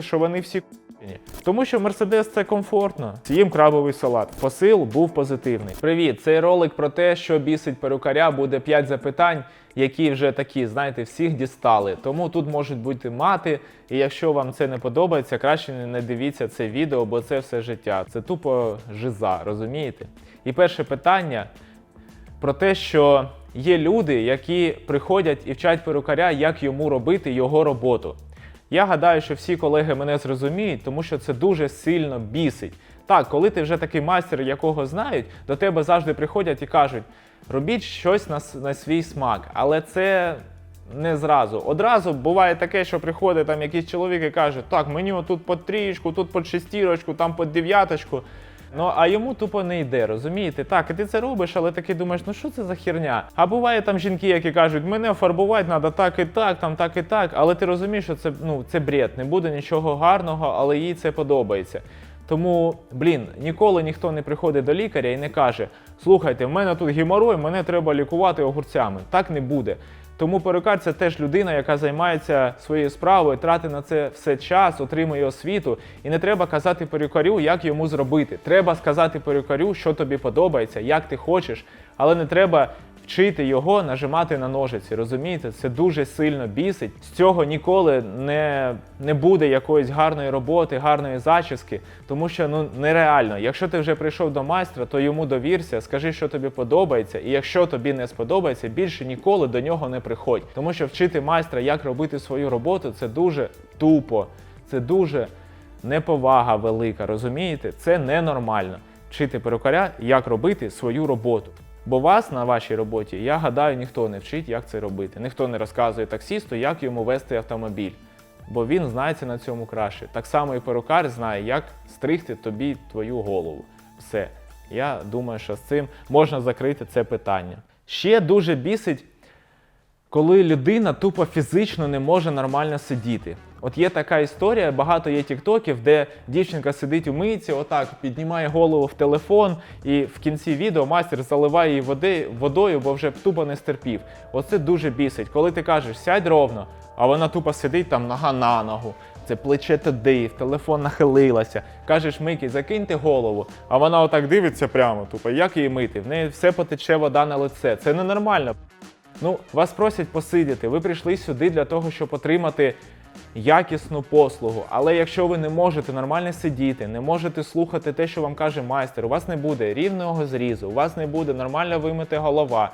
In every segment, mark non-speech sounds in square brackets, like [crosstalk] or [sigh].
що вони всі к***ні. Тому що Мерседес це комфортно. З'їм крабовий салат. Посил був позитивний. Привіт, цей ролик про те, що бісить перукаря, буде 5 запитань, які вже такі, знаєте, всіх дістали. Тому тут можуть бути мати. І якщо вам це не подобається, краще не дивіться це відео, бо це все життя. Це тупо жиза, розумієте? І перше питання про те, що є люди, які приходять і вчать перукаря, як йому робити його роботу. Я гадаю, що всі колеги мене зрозуміють, тому що це дуже сильно бісить. Так, коли ти вже такий майстер, якого знають, до тебе завжди приходять і кажуть: робіть щось на, на свій смак, але це не зразу. Одразу буває таке, що приходить там якийсь чоловік і каже, так, мені отут по трієчку, тут по шестірочку, там по дев'яточку. Ну а йому тупо не йде, розумієте? Так, і ти це робиш, але таки думаєш, ну що це за херня? А буває там жінки, які кажуть, мене фарбувати треба так і так, там так і так. Але ти розумієш, що це ну це бред, не буде нічого гарного, але їй це подобається. Тому, блін, ніколи ніхто не приходить до лікаря і не каже: слухайте, в мене тут геморой, мене треба лікувати огурцями. Так не буде. Тому перукар це теж людина, яка займається своєю справою, тратить на це все час, отримує освіту. І не треба казати перукарю, як йому зробити. Треба сказати перукарю, що тобі подобається, як ти хочеш, але не треба вчити його нажимати на ножиці. Розумієте, це дуже сильно бісить. З цього ніколи не, не буде якоїсь гарної роботи, гарної зачіски, тому що ну нереально. Якщо ти вже прийшов до майстра, то йому довірся, скажи, що тобі подобається, і якщо тобі не сподобається, більше ніколи до нього не приходь. Тому що вчити майстра, як робити свою роботу, це дуже тупо, це дуже неповага велика. Розумієте? Це ненормально. Вчити перукаря, як робити свою роботу. Бо вас на вашій роботі, я гадаю, ніхто не вчить, як це робити. Ніхто не розказує таксісту, як йому вести автомобіль. Бо він знається на цьому краще. Так само і перукар знає, як стригти тобі твою голову. Все. Я думаю, що з цим можна закрити це питання. Ще дуже бісить, коли людина тупо фізично не може нормально сидіти. От є така історія, багато є тіктоків, де дівчинка сидить у мийці, отак піднімає голову в телефон, і в кінці відео майстер заливає її води, водою, бо вже тупо не стерпів. Оце дуже бісить. Коли ти кажеш, сядь ровно, а вона тупо сидить там нога на ногу. Це плече туди, в телефон нахилилася. Кажеш, Микій, закиньте голову. А вона отак дивиться прямо, тупо, як її мити? В неї все потече вода на лице. Це ненормально. Ну, вас просять посидіти. Ви прийшли сюди для того, щоб отримати якісну послугу. Але якщо ви не можете нормально сидіти, не можете слухати те, що вам каже майстер, у вас не буде рівного зрізу, у вас не буде нормально вимити голова.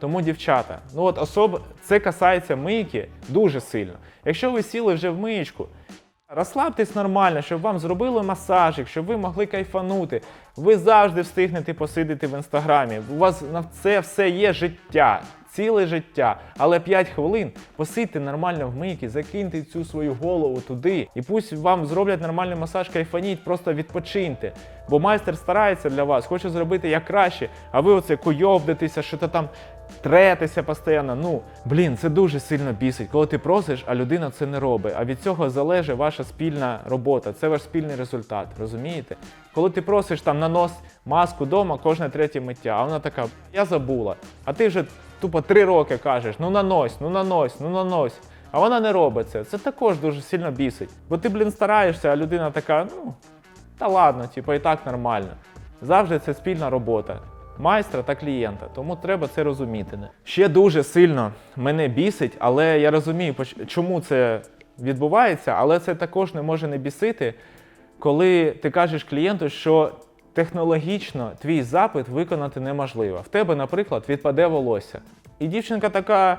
Тому, дівчата, ну от особо це касається мийки дуже сильно. Якщо ви сіли вже в миєчку, Розслабтесь нормально, щоб вам зробили масажик, щоб ви могли кайфанути. Ви завжди встигнете посидіти в інстаграмі. У вас на це все є життя, ціле життя. Але 5 хвилин посидьте нормально в мийці, закиньте цю свою голову туди. І пусть вам зроблять нормальний масаж, кайфаніть, просто відпочиньте. Бо майстер старається для вас, хоче зробити як краще, а ви оце куйовдитеся, що то там третеся постійно. Ну, блін, це дуже сильно бісить, коли ти просиш, а людина це не робить. А від цього залежить ваша спільна робота, це ваш спільний результат, розумієте? Коли ти просиш там нанос маску вдома, кожне третє миття, а вона така, я забула. А ти вже тупо три роки кажеш, ну нанось, ну нанось, ну нанось. А вона не робить це. Це також дуже сильно бісить. Бо ти, блін, стараєшся, а людина така, ну, та ладно, типу, і так нормально. Завжди це спільна робота майстра та клієнта, тому треба це розуміти. Ще дуже сильно мене бісить, але я розумію, чому це відбувається, але це також не може не бісити, коли ти кажеш клієнту, що технологічно твій запит виконати неможливо. В тебе, наприклад, відпаде волосся. І дівчинка така: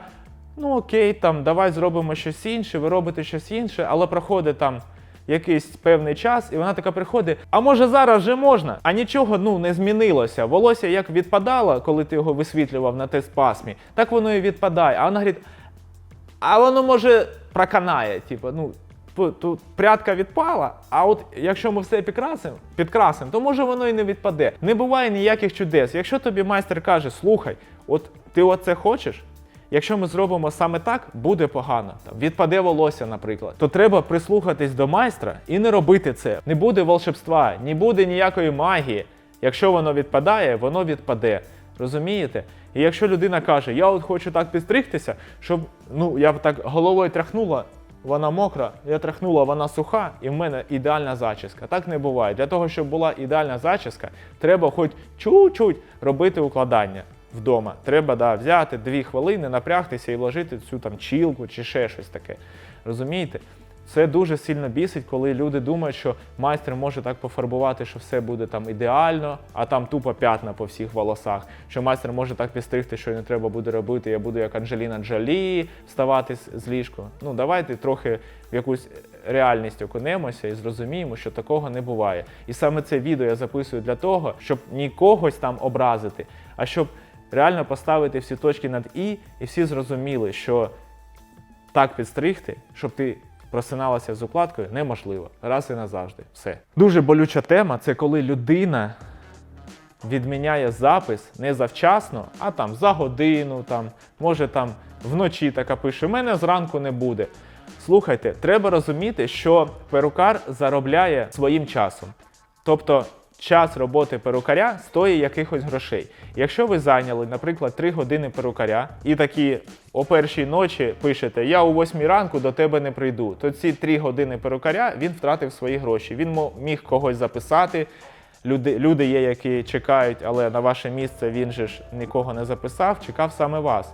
ну окей, там давай зробимо щось інше, ви робите щось інше, але проходить там якийсь певний час, і вона така приходить: а може зараз вже можна? А нічого ну не змінилося. Волосся як відпадало, коли ти його висвітлював на тест пасмі, так воно і відпадає. А вона говорить, а воно може проканає. Типу, ну. Тут прядка відпала, а от якщо ми все підкрасимо, підкрасимо, то може воно і не відпаде. Не буває ніяких чудес. Якщо тобі майстер каже, слухай, от ти оце хочеш, Якщо ми зробимо саме так, буде погано. Там, відпаде волосся, наприклад, то треба прислухатись до майстра і не робити це. Не буде волшебства, не буде ніякої магії. Якщо воно відпадає, воно відпаде. Розумієте? І якщо людина каже, я от хочу так підстригтися, щоб ну я б так головою тряхнула, вона мокра, я тряхнула, вона суха, і в мене ідеальна зачіска. Так не буває. Для того, щоб була ідеальна зачіска, треба хоч чуть-чуть робити укладання вдома. Треба да, взяти дві хвилини, напрягтися і вложити цю там чілку чи ще щось таке. Розумієте? Це дуже сильно бісить, коли люди думають, що майстер може так пофарбувати, що все буде там ідеально, а там тупо п'ятна по всіх волосах. Що майстер може так підстригти, що не треба буде робити. Я буду як Анджеліна Джолі вставати з- ліжку. Ну давайте трохи в якусь реальність окунемося і зрозуміємо, що такого не буває. І саме це відео я записую для того, щоб ні когось там образити, а щоб реально поставити всі точки над і, і всі зрозуміли, що так підстригти, щоб ти просиналася з укладкою, неможливо. Раз і назавжди. Все. Дуже болюча тема це коли людина відміняє запис не завчасно, а там за годину, там, може там вночі така пише: мене зранку не буде. Слухайте, треба розуміти, що перукар заробляє своїм часом. Тобто час роботи перукаря стоїть якихось грошей. Якщо ви зайняли, наприклад, 3 години перукаря і такі о першій ночі пишете Я о 8 ранку до тебе не прийду, то ці 3 години перукаря він втратив свої гроші. Він міг когось записати. Люди, люди є, які чекають, але на ваше місце він же ж нікого не записав, чекав саме вас.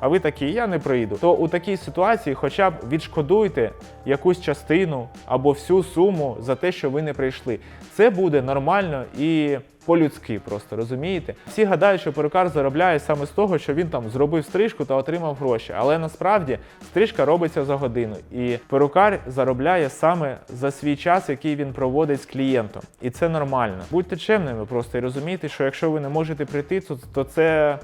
А ви такі, я не прийду. То у такій ситуації хоча б відшкодуйте якусь частину або всю суму за те, що ви не прийшли. Це буде нормально і по-людськи, просто розумієте? Всі гадають, що перукар заробляє саме з того, що він там зробив стрижку та отримав гроші. Але насправді стрижка робиться за годину, і перукар заробляє саме за свій час, який він проводить з клієнтом. І це нормально. Будьте чемними просто і розумійте, що якщо ви не можете прийти, то, це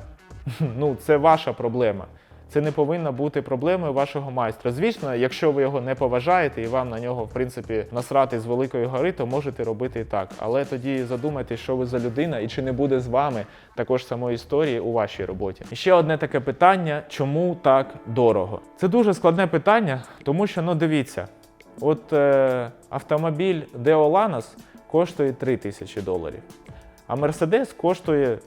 [laughs] ну, це ваша проблема. Це не повинна бути проблемою вашого майстра. Звісно, якщо ви його не поважаєте і вам на нього, в принципі, насрати з великої гори, то можете робити і так. Але тоді задумайтесь, що ви за людина і чи не буде з вами також самої історії у вашій роботі. І ще одне таке питання: чому так дорого? Це дуже складне питання, тому що ну дивіться, от е, автомобіль Lanos коштує 3 тисячі доларів, а Mercedes коштує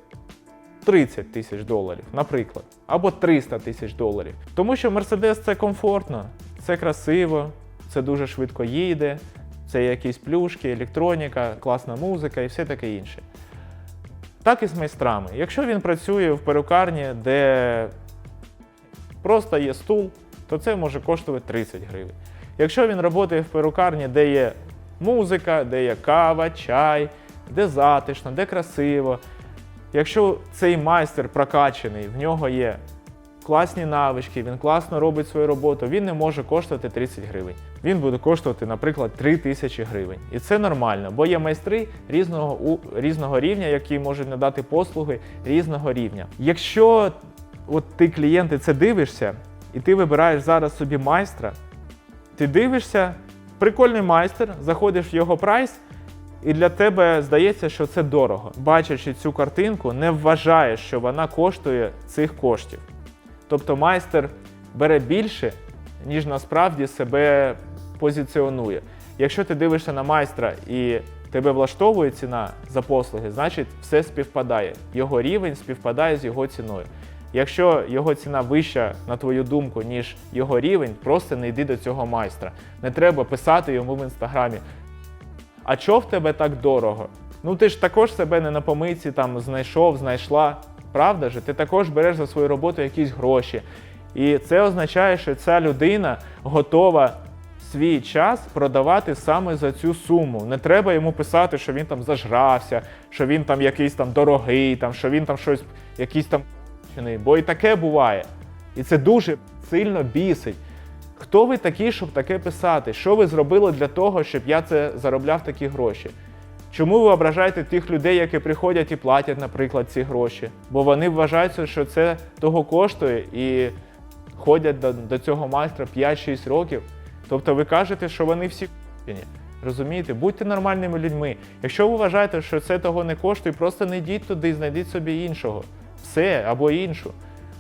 30 тисяч доларів, наприклад, або 300 тисяч доларів. Тому що Mercedes це комфортно, це красиво, це дуже швидко їде, це якісь плюшки, електроніка, класна музика і все таке інше. Так і з майстрами. Якщо він працює в перукарні, де просто є стул, то це може коштувати 30 гривень. Якщо він працює в перукарні, де є музика, де є кава, чай, де затишно, де красиво, Якщо цей майстер прокачений, в нього є класні навички, він класно робить свою роботу, він не може коштувати 30 гривень. Він буде коштувати, наприклад, 3 тисячі гривень. І це нормально, бо є майстри різного, у, різного рівня, які можуть надати послуги різного рівня. Якщо от ти клієнти це дивишся, і ти вибираєш зараз собі майстра, ти дивишся, прикольний майстер, заходиш в його прайс, і для тебе здається, що це дорого. Бачачи цю картинку, не вважаєш, що вона коштує цих коштів. Тобто майстер бере більше, ніж насправді себе позиціонує. Якщо ти дивишся на майстра і тебе влаштовує ціна за послуги, значить все співпадає. Його рівень співпадає з його ціною. Якщо його ціна вища, на твою думку, ніж його рівень, просто не йди до цього майстра. Не треба писати йому в інстаграмі. А чого в тебе так дорого? Ну ти ж також себе не на помийці там знайшов, знайшла. Правда ж? Ти також береш за свою роботу якісь гроші. І це означає, що ця людина готова свій час продавати саме за цю суму. Не треба йому писати, що він там зажрався, що він там якийсь там дорогий, там, що він там щось, якийсь там бо і таке буває. І це дуже сильно бісить. Хто ви такі, щоб таке писати? Що ви зробили для того, щоб я це заробляв такі гроші? Чому ви ображаєте тих людей, які приходять і платять, наприклад, ці гроші? Бо вони вважають, що це того коштує і ходять до, до цього майстра 5-6 років. Тобто ви кажете, що вони всі ***ні. Розумієте? Будьте нормальними людьми. Якщо ви вважаєте, що це того не коштує, просто не йдіть туди і знайдіть собі іншого. Все або іншу.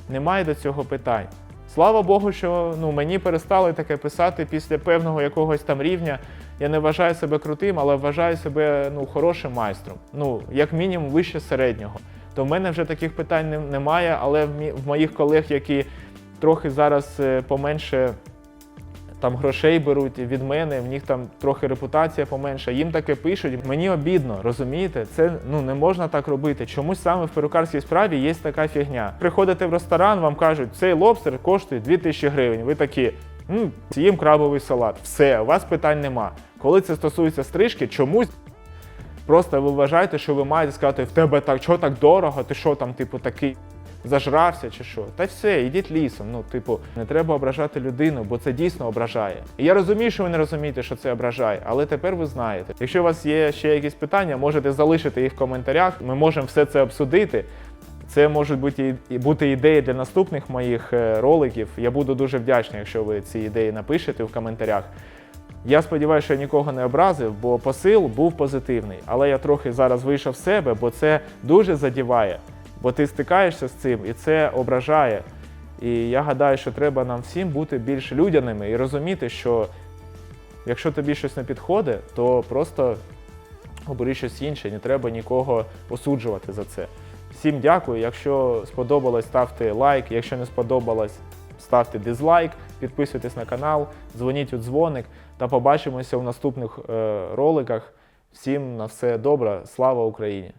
Немає до цього питань. Слава Богу, що ну, мені перестали таке писати після певного якогось там рівня. Я не вважаю себе крутим, але вважаю себе ну, хорошим майстром. Ну, як мінімум, вище середнього. То в мене вже таких питань немає, але в, моїх колег, які трохи зараз е, поменше там грошей беруть від мене, в них там трохи репутація поменша. Їм таке пишуть. Мені обідно, розумієте? Це ну не можна так робити. Чомусь саме в перукарській справі є така фігня. Приходите в ресторан, вам кажуть, цей лобстер коштує 2000 гривень. Ви такі. «М, З'їм крабовий салат. Все, у вас питань нема. Коли це стосується стрижки, чомусь просто ви вважаєте, що ви маєте сказати, в тебе так, що так дорого, ти що там, типу, такий зажрався чи що. Та все, йдіть лісом. Ну, типу, не треба ображати людину, бо це дійсно ображає. І я розумію, що ви не розумієте, що це ображає, але тепер ви знаєте. Якщо у вас є ще якісь питання, можете залишити їх в коментарях. Ми можемо все це обсудити. Це можуть бути і- бути ідеї для наступних моїх е, роликів. Я буду дуже вдячний, якщо ви ці ідеї напишете в коментарях. Я сподіваюся, що я нікого не образив, бо посил був позитивний. Але я трохи зараз вийшов з себе, бо це дуже задіває. Бо ти стикаєшся з цим і це ображає. І я гадаю, що треба нам всім бути більш людяними і розуміти, що якщо тобі щось не підходить, то просто обери щось інше, не треба нікого осуджувати за це. Всім дякую. Якщо сподобалось, ставте лайк. Якщо не сподобалось, ставте дизлайк, підписуйтесь на канал, дзвоніть у дзвоник та побачимося в наступних е, роликах. Всім на все добре. Слава Україні!